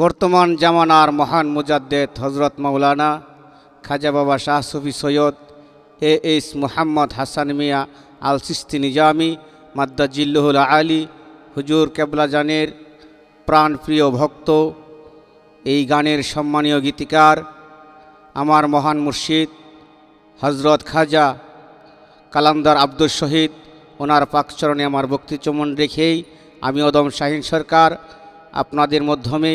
বর্তমান জামানার মহান মুজাদ্দেদ হজরত মাওলানা খাজা বাবা শাহ সুফি সৈয়দ এ এস মোহাম্মদ হাসান মিয়া আল সিস্তি নিজামি মাদ্দাজিল্লুহুল আলী, হুজুর কেবলা জানের প্রাণপ্রিয় ভক্ত। এই গানের সম্মানীয় গীতিকার আমার মহান মুর্শিদ হজরত খাজা কালান্দার আব্দুল শহীদ। ওনার পাকচরণে আমার বক্তিচমন রেখেই আমি অদম শাহিন সরকার। আপনাদের মাধ্যমে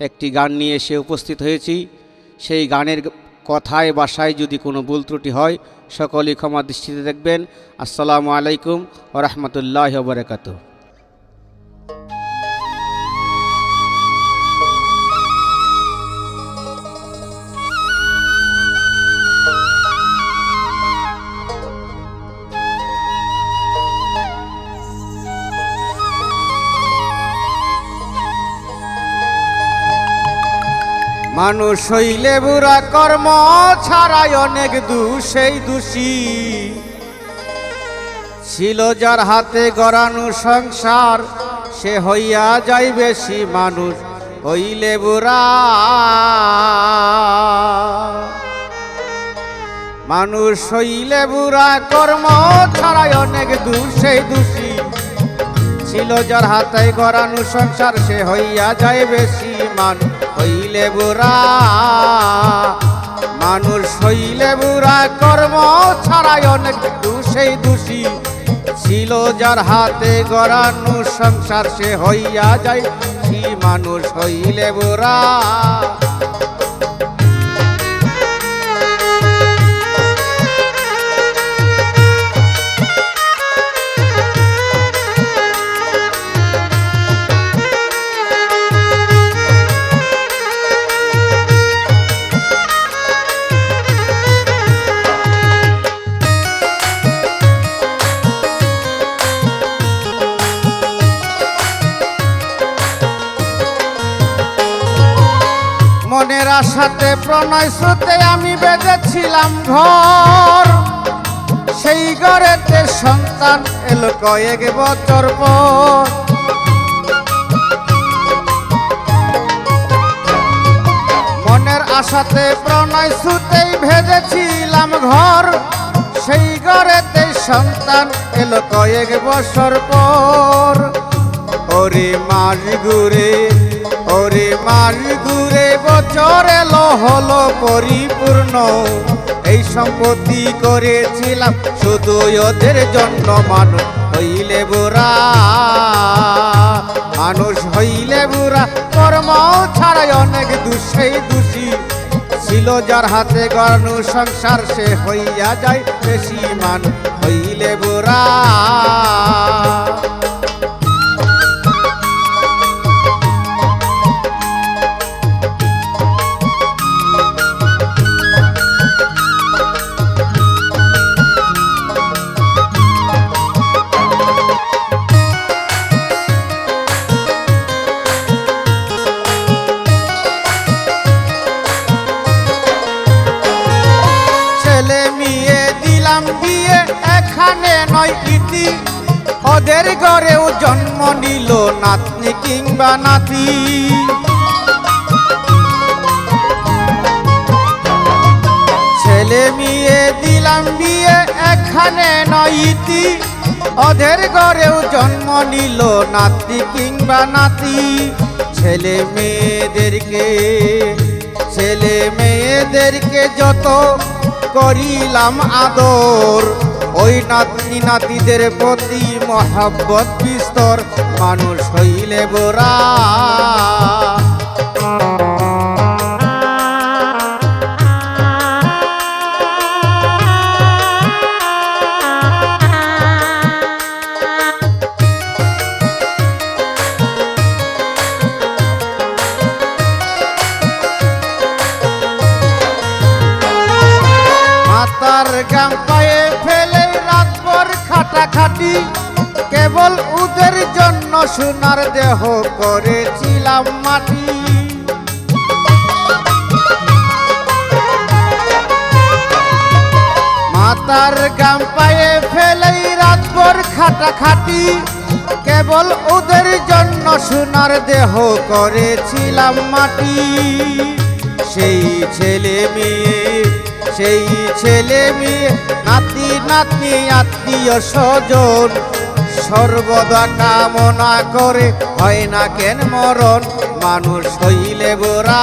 একটি গান নিয়ে এসে উপস্থিত হয়েছি। সেই গানের কথায় বাসায় যদি কোনো ভুল ত্রুটি হয়, সকলেই ক্ষমা দৃষ্টিতে দেখবেন। আসসালামু আলাইকুম ও রহমতুল্লাহ বরকাত মানুষ হইলে বুড়া কর্ম ছাড়াই অনেক দোষেই দোষী। ছিল যার হাতে গড়ানো সংসার, সে হইয়া যায় বেশি মানুষ, হইলে বুড়া। মানুষ হইলে বুড়া কর্ম ছাড়াই অনেক দোষেই দোষী। ছিল যার হাতে গড়ানো সংসার, সে হইয়া যায় বেশি মান হইলে বুড়া, মানুষ হইলে বুড়া, কর্ম ছাড়াই অনেক দুষেই দোষী। ছিল যার হাতে গড়ানো সংসার, সে হইয়া যায়। সে মানুষ হইলে বুড়া মনের আশাতে প্রণয় স্রোতে আমি বেঁধেছিলাম ঘর। সেই ঘরেতে সন্তান এলো কয়েক বছর পর। মনের আশাতে প্রণয় সুতেই ভেজেছিলাম ঘর। সেই ঘরেতে সন্তান এলো কয়েক বছর পর। ওরে মাস ঘুরে ওরে মাস ঘুরে বছর এলো পরিপূর্ণ। এই সম্পত্তি করেছিলাম শুধু ওদের জন্য মানুষ হইলে বুড়া। মানুষ হইলে বুড়া, কর্ম ছাড়াই অনেক দুষেই দোষী। ছিল যার হাতে গড়ানো সংসার, সে হইয়া যায় বেশি মান হইলে বুড়া। নিল নাতনি কিংবা নাতি। ছেলে মেয়ে দিলাম বিয়ে, এখানে নয় ইতি। ওদের ঘরেও জন্ম নিল নাতি কিংবা নাতি। ছেলে মেয়েদেরকে ছেলে মেয়েদেরকে যত করিলাম আদর। ওই নাতনি নাতিদের প্রতি মহাব্বত বিস্তর মানুষ হইলে বোরা খাটাখাটি কেবল উদের জন্য সোনার দেহ করেছিলাম মাটি। মাতার গাম পায়ে ফেলে রাতভর খাটা খাটি কেবল ওদের জন্য সোনার দেহ করেছিলাম মাটি। সেই ছেলে মেয়ে, সেই ছেলে মেয়ে, নাতি, নাতনি, আত্মীয় স্বজন সর্বদা কামনা করে হয় না কেন মরণ? মানুষ হইলে বোরা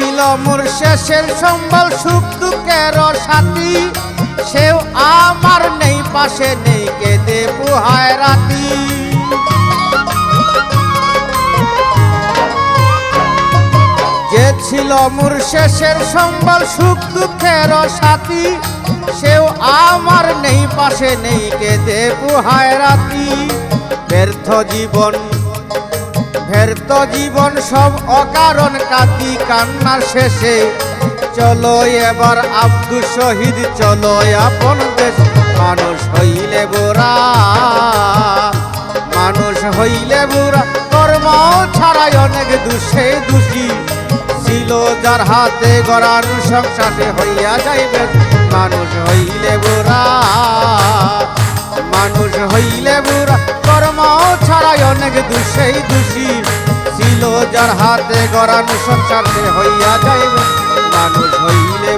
ছিল মোর শেষের সম্বল সুখ দুঃখের সাথী। সেও আমার নেই, পাশে নেই, কেঁদে পুহায় রাতি। যে ছিল মোর শেষের সম্বল সুখ দুঃখের সাথী। সেও আমার নেই, পাশে নেই, কেঁদে পুহায় রাতি। ব্যর্থ জীবন ব্যর্থ জীবন সব অকারণ কাতি কান্নার শেষে। চলো এবার আব্দুল শহীদ, চলো আপন দেশ। মানুষ হইলে বোরা মানুষ হইলে বুড়া। কর্ম ছাড়াই অনেক দুষে দোষী। ছিল যার হাতে গড়ার সংসারে হইয়া যাইবে। মানুষ হইলে বুড়া, মানুষ হইলে বুড়া। কর্ম অনেক দুষেই দুষি ছিল যার হাতে গড়ানো সংসার সে হইয়া যাইবে। মানুষ হইলে